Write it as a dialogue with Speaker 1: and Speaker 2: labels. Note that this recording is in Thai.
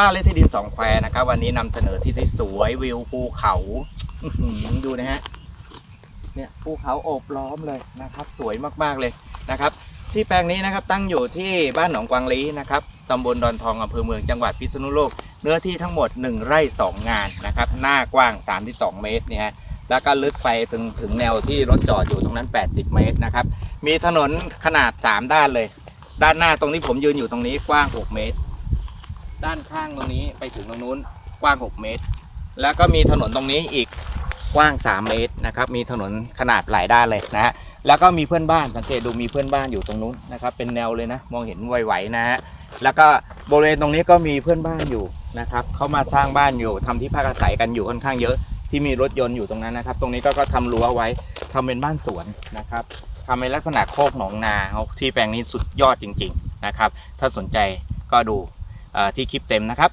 Speaker 1: บ้านเลขที่ดินสองแควนะครับวันนี้นำเสนอที่สวยวิวภูเขาดูนะฮะเนี่ยภูเขาโอบล้อมเลยนะครับ สวยมากๆเลยนะครับ ที่แปลงนี้นะครับตั้งอยู่ที่บ้านหนองกวางลีนะครับตำบลดอนทองอำเภอเมืองจังหวัดพิษณุโลก เนื้อที่ทั้งหมด 1 ไร่ 2 งานนะครับ หน้ากว้าง 32 เมตรเนี่ยฮะแล้วก็ลึกไปถึงถึงแนวที่รถจอดอยู่ตรงนั้น 80 เมตรนะครับมีถนนขนาด 3 ด้านเลย ด้านหน้าตรงที่ผมยืนอยู่ตรงนี้กว้าง 6 เมตร ด้านข้างตรงนี้ไปถึงตรงนู้นกว้าง 6 เมตร แล้วก็มีถนนตรงนี้อีกกว้าง 3 เมตรนะครับ มีถนนขนาดหลายด้านเลยนะฮะแล้วก็มีเพื่อนบ้านสังเกตดูมีเพื่อนบ้านอยู่ตรงนู้นนะครับ เป็นแนวเลยนะ มองเห็นไหวๆนะฮะแล้วก็บริเวณตรงนี้ก็มีเพื่อนบ้านอยู่นะครับเขามาสร้างบ้านอยู่ทำที่พักอาศัยกันอยู่ค่อนข้างเยอะที่มีรถยนต์อยู่ตรงนั้นนะครับ ตรงนี้ก็ก็ทำรั้วไว้ทำเป็นบ้านสวนนะครับทำเป็นลักษณะโคกหนองนาที่แปลงนี้สุดยอดจริง ๆนะครับ ถ้าสนใจก็ดู ที่คลิปเต็มนะครับ